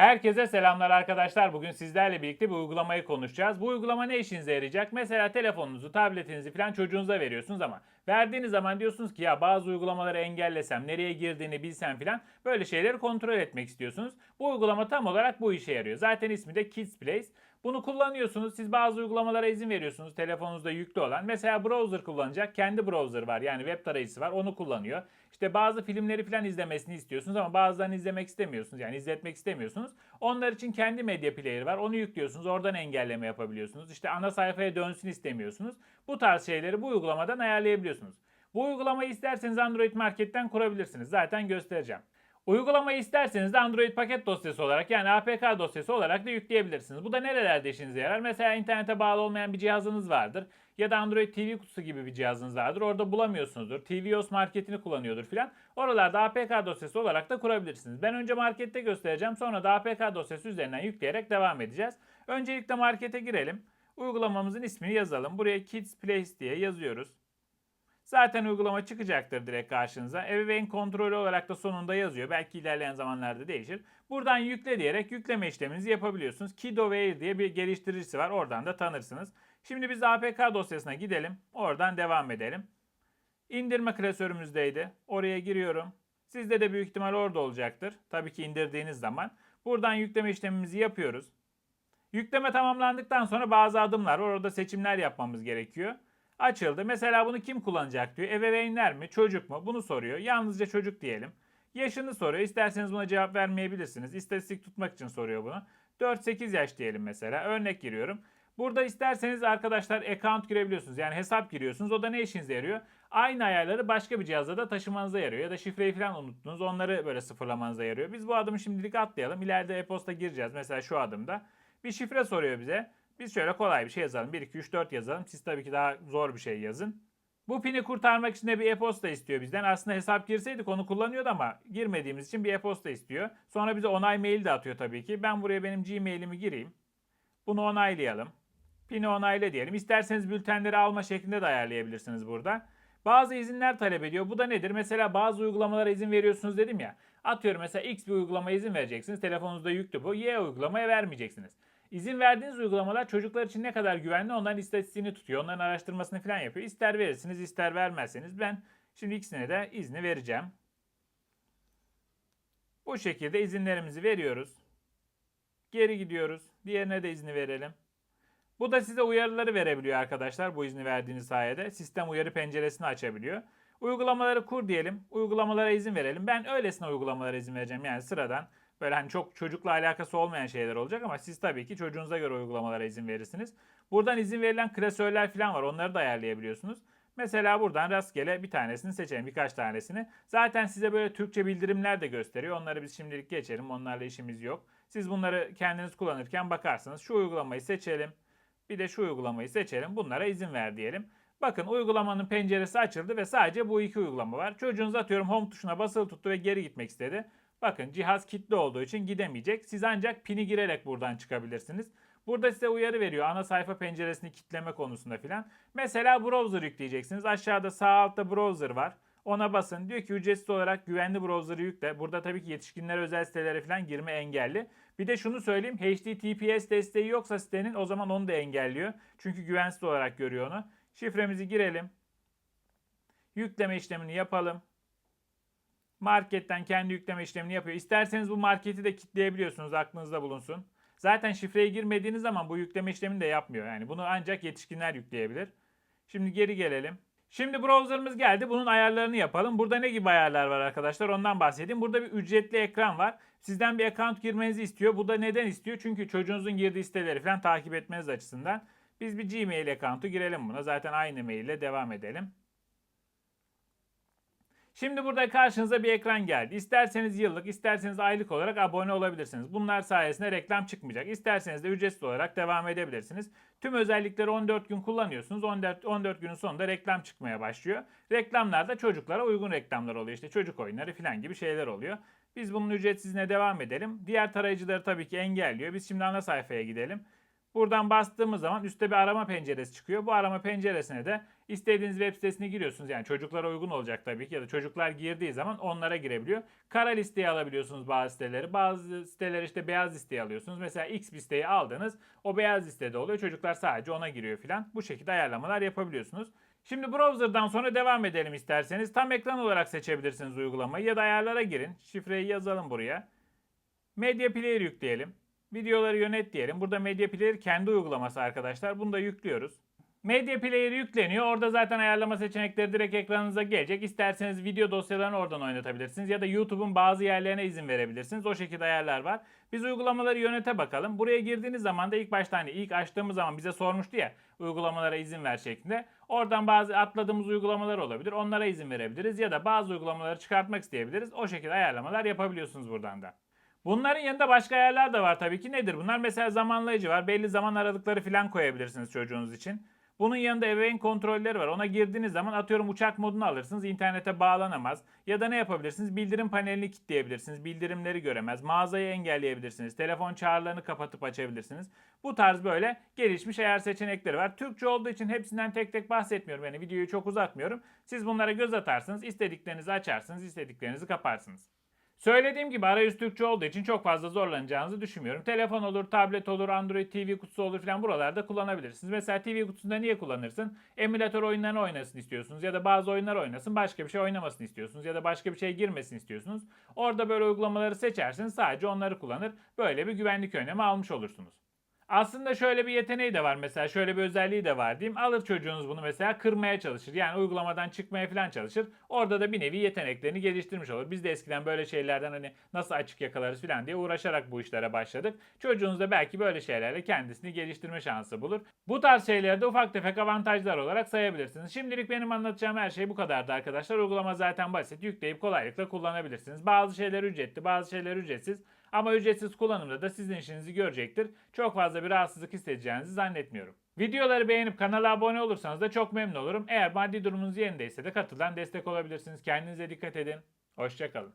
Herkese selamlar arkadaşlar. Bugün sizlerle birlikte bir uygulamayı konuşacağız. Bu uygulama ne işinize yarayacak? Mesela telefonunuzu, tabletinizi falan çocuğunuza veriyorsunuz ama verdiğiniz zaman diyorsunuz ki ya bazı uygulamaları engellesem, nereye girdiğini bilsem falan böyle şeyleri kontrol etmek istiyorsunuz. Bu uygulama tam olarak bu işe yarıyor. Zaten ismi de Kids Place. Bunu kullanıyorsunuz. Siz bazı uygulamalara izin veriyorsunuz. Telefonunuzda yüklü olan. Mesela browser kullanacak. Kendi browser var. Yani web tarayıcısı var. Onu kullanıyor. İşte bazı filmleri falan izlemesini istiyorsunuz ama bazılarını izlemek istemiyorsunuz. Yani izletmek istemiyorsunuz. Onlar için kendi medya player var. Onu yüklüyorsunuz. Oradan engelleme yapabiliyorsunuz. İşte ana sayfaya dönsün istemiyorsunuz. Bu tarz şeyleri bu uygulamadan ayarlayabiliyorsunuz. Bu uygulamayı isterseniz Android Market'ten kurabilirsiniz. Zaten göstereceğim. Uygulamayı isterseniz de Android paket dosyası olarak yani APK dosyası olarak da yükleyebilirsiniz. Bu da nerelerde işinize yarar? Mesela internete bağlı olmayan bir cihazınız vardır. Ya da Android TV kutusu gibi bir cihazınız vardır. Orada bulamıyorsunuzdur. TVOS marketini kullanıyordur filan. Oralarda APK dosyası olarak da kurabilirsiniz. Ben önce markette göstereceğim. Sonra da APK dosyası üzerinden yükleyerek devam edeceğiz. Öncelikle markete girelim. Uygulamamızın ismini yazalım. Buraya Kids Place diye yazıyoruz. Zaten uygulama çıkacaktır direkt karşınıza. Ebeveyn kontrolü olarak da sonunda yazıyor. Belki ilerleyen zamanlarda değişir. Buradan yükle diyerek yükleme işleminizi yapabiliyorsunuz. Kidoware diye bir geliştiricisi var. Oradan da tanırsınız. Şimdi biz APK dosyasına gidelim. Oradan devam edelim. İndirme klasörümüzdeydi. Oraya giriyorum. Sizde de büyük ihtimal orada olacaktır. Tabii ki indirdiğiniz zaman. Buradan yükleme işlemimizi yapıyoruz. Yükleme tamamlandıktan sonra bazı adımlar var. Orada seçimler yapmamız gerekiyor. Açıldı. Mesela bunu kim kullanacak diyor. Ebeveynler mi, çocuk mu? Bunu soruyor. Yalnızca çocuk diyelim. Yaşını soruyor. İsterseniz buna cevap vermeyebilirsiniz. İstatistik tutmak için soruyor bunu. 4-8 yaş diyelim mesela. Örnek giriyorum. Burada isterseniz arkadaşlar account girebiliyorsunuz. Yani hesap giriyorsunuz. O da ne işinize yarıyor? Aynı ayarları başka bir cihazda da taşımanıza yarıyor. Ya da şifreyi falan unuttunuz. Onları böyle sıfırlamanıza yarıyor. Biz bu adımı şimdilik atlayalım. İleride e-posta gireceğiz. Mesela şu adımda. Bir şifre soruyor bize. Biz şöyle kolay bir şey yazalım. 1, 2, 3, 4 yazalım. Siz tabii ki daha zor bir şey yazın. Bu pini kurtarmak için de bir e-posta istiyor bizden. Aslında hesap girseydik onu kullanıyordu ama girmediğimiz için bir e-posta istiyor. Sonra bize onay mail de atıyor tabii ki. Ben buraya benim Gmail'imi gireyim. Bunu onaylayalım. Pini onayla diyelim. İsterseniz bültenleri alma şeklinde de ayarlayabilirsiniz burada. Bazı izinler talep ediyor. Bu da nedir? Mesela bazı uygulamalara izin veriyorsunuz dedim ya. Atıyorum mesela X bir uygulamaya izin vereceksiniz. Telefonunuzda yüklü bu. Y uygulamaya vermeyeceksiniz. İzin verdiğiniz uygulamalar çocuklar için ne kadar güvenli onların istatistiğini tutuyor. Onların araştırmasını falan yapıyor. İster verirsiniz ister vermezseniz ben şimdi ikisine de izni vereceğim. Bu şekilde izinlerimizi veriyoruz. Geri gidiyoruz. Diğerine de izni verelim. Bu da size uyarıları verebiliyor arkadaşlar bu izni verdiğiniz sayede. Sistem uyarı penceresini açabiliyor. Uygulamaları kur diyelim. Uygulamalara izin verelim. Ben öylesine uygulamalara izin vereceğim. Yani sıradan böyle hani çok çocukla alakası olmayan şeyler olacak ama siz tabii ki çocuğunuza göre uygulamalara izin verirsiniz. Buradan izin verilen klasörler falan var. Onları da ayarlayabiliyorsunuz. Mesela buradan rastgele bir tanesini seçelim. Birkaç tanesini. Zaten size böyle Türkçe bildirimler de gösteriyor. Onları biz şimdilik geçelim. Onlarla işimiz yok. Siz bunları kendiniz kullanırken bakarsınız. Şu uygulamayı seçelim. Bir de şu uygulamayı seçelim. Bunlara izin ver diyelim. Bakın uygulamanın penceresi açıldı ve sadece bu iki uygulama var. Çocuğunuz atıyorum home tuşuna basılı tuttu ve geri gitmek istedi. Bakın cihaz kilitli olduğu için gidemeyecek. Siz ancak pini girerek buradan çıkabilirsiniz. Burada size uyarı veriyor ana sayfa penceresini kilitleme konusunda filan. Mesela browser yükleyeceksiniz. Aşağıda sağ altta browser var. Ona basın. Diyor ki ücretsiz olarak güvenli browser'ı yükle. Burada tabii ki yetişkinler özel sitelere falan girme engelli. Bir de şunu söyleyeyim. HTTPS desteği yoksa sitenin o zaman onu da engelliyor. Çünkü güvensiz olarak görüyor onu. Şifremizi girelim. Yükleme işlemini yapalım. Marketten kendi yükleme işlemini yapıyor. İsterseniz bu marketi de kilitleyebiliyorsunuz. Aklınızda bulunsun. Zaten şifreye girmediğiniz zaman bu yükleme işlemini de yapmıyor. Yani bunu ancak yetişkinler yükleyebilir. Şimdi geri gelelim. Şimdi browser'ımız geldi. Bunun ayarlarını yapalım. Burada ne gibi ayarlar var arkadaşlar? Ondan bahsedeyim. Burada bir ücretli ekran var. Sizden bir account girmenizi istiyor. Bu da neden istiyor? Çünkü çocuğunuzun girdiği siteleri falan takip etmeniz açısından. Biz bir Gmail account'u girelim buna. Zaten aynı mail ile devam edelim. Şimdi burada karşınıza bir ekran geldi. İsterseniz yıllık, isterseniz aylık olarak abone olabilirsiniz. Bunlar sayesinde reklam çıkmayacak. İsterseniz de ücretsiz olarak devam edebilirsiniz. Tüm özellikleri 14 gün kullanıyorsunuz. 14, 14 günün sonunda reklam çıkmaya başlıyor. Reklamlar da çocuklara uygun reklamlar oluyor. İşte çocuk oyunları falan gibi şeyler oluyor. Biz bunun ücretsizine devam edelim. Diğer tarayıcıları tabii ki engelliyor. Biz şimdi ana sayfaya gidelim. Buradan bastığımız zaman üstte bir arama penceresi çıkıyor. Bu arama penceresine de istediğiniz web sitesine giriyorsunuz. Yani çocuklara uygun olacak tabii ki ya da çocuklar girdiği zaman onlara girebiliyor. Kara listeye alabiliyorsunuz bazı siteleri. Bazı siteleri işte beyaz listeye alıyorsunuz. Mesela X bir siteyi aldınız. O beyaz listede oluyor. Çocuklar sadece ona giriyor filan. Bu şekilde ayarlamalar yapabiliyorsunuz. Şimdi browser'dan sonra devam edelim isterseniz. Tam ekran olarak seçebilirsiniz uygulamayı ya da ayarlara girin. Şifreyi yazalım buraya. Media Player yükleyelim. Videoları yönet diyelim. Burada Media Player kendi uygulaması arkadaşlar. Bunu da yüklüyoruz. Media Player yükleniyor. Orada zaten ayarlama seçenekleri direkt ekranınıza gelecek. İsterseniz video dosyalarını oradan oynatabilirsiniz. Ya da YouTube'un bazı yerlerine izin verebilirsiniz. O şekilde ayarlar var. Biz uygulamaları yönete bakalım. Buraya girdiğiniz zaman da ilk başta hani ilk açtığımız zaman bize sormuştu ya uygulamalara izin ver şeklinde. Oradan bazı atladığımız uygulamalar olabilir. Onlara izin verebiliriz. Ya da bazı uygulamaları çıkartmak isteyebiliriz. O şekilde ayarlamalar yapabiliyorsunuz buradan da. Bunların yanında başka ayarlar da var tabii ki. Nedir bunlar? Mesela zamanlayıcı var. Belli zaman aralıkları falan koyabilirsiniz çocuğunuz için. Bunun yanında ebeveyn kontrolleri var. Ona girdiğiniz zaman atıyorum uçak modunu alırsınız. internete bağlanamaz. Ya da ne yapabilirsiniz? Bildirim panelini kilitleyebilirsiniz. Bildirimleri göremez. Mağazayı engelleyebilirsiniz. Telefon çağrılarını kapatıp açabilirsiniz. Bu tarz böyle gelişmiş ayar seçenekleri var. Türkçe olduğu için hepsinden tek tek bahsetmiyorum. Yani videoyu çok uzatmıyorum. Siz bunlara göz atarsınız. istediklerinizi açarsınız. istediklerinizi kaparsınız. Söylediğim gibi arayüz Türkçe olduğu için çok fazla zorlanacağınızı düşünmüyorum. Telefon olur, tablet olur, Android TV kutusu olur falan buralarda kullanabilirsiniz. Mesela TV kutusunda niye kullanırsın? Emülatör oyunlarını oynasın istiyorsunuz ya da bazı oyunlar oynasın başka bir şey oynamasını istiyorsunuz ya da başka bir şey girmesin istiyorsunuz. Orada böyle uygulamaları seçersiniz sadece onları kullanır. Böyle bir güvenlik önlemi almış olursunuz. Aslında şöyle bir yeteneği de var mesela şöyle bir özelliği de var diyeyim. Alır çocuğunuz bunu mesela kırmaya çalışır. Yani uygulamadan çıkmaya falan çalışır. Orada da bir nevi yeteneklerini geliştirmiş olur. Biz de eskiden böyle şeylerden hani nasıl açık yakalarız falan diye uğraşarak bu işlere başladık. Çocuğunuz da belki böyle şeylerle kendisini geliştirme şansı bulur. Bu tarz şeyleri de ufak tefek avantajlar olarak sayabilirsiniz. Şimdilik benim anlatacağım her şey bu kadardı arkadaşlar. Uygulama zaten basit. Yükleyip kolaylıkla kullanabilirsiniz. Bazı şeyler ücretli, bazı şeyler ücretsiz. Ama ücretsiz kullanımda da sizin işinizi görecektir. Çok fazla bir rahatsızlık hissedeceğinizi zannetmiyorum. Videoları beğenip kanala abone olursanız da çok memnun olurum. Eğer maddi durumunuz yerindeyse de katıldan destek olabilirsiniz. Kendinize dikkat edin. Hoşçakalın.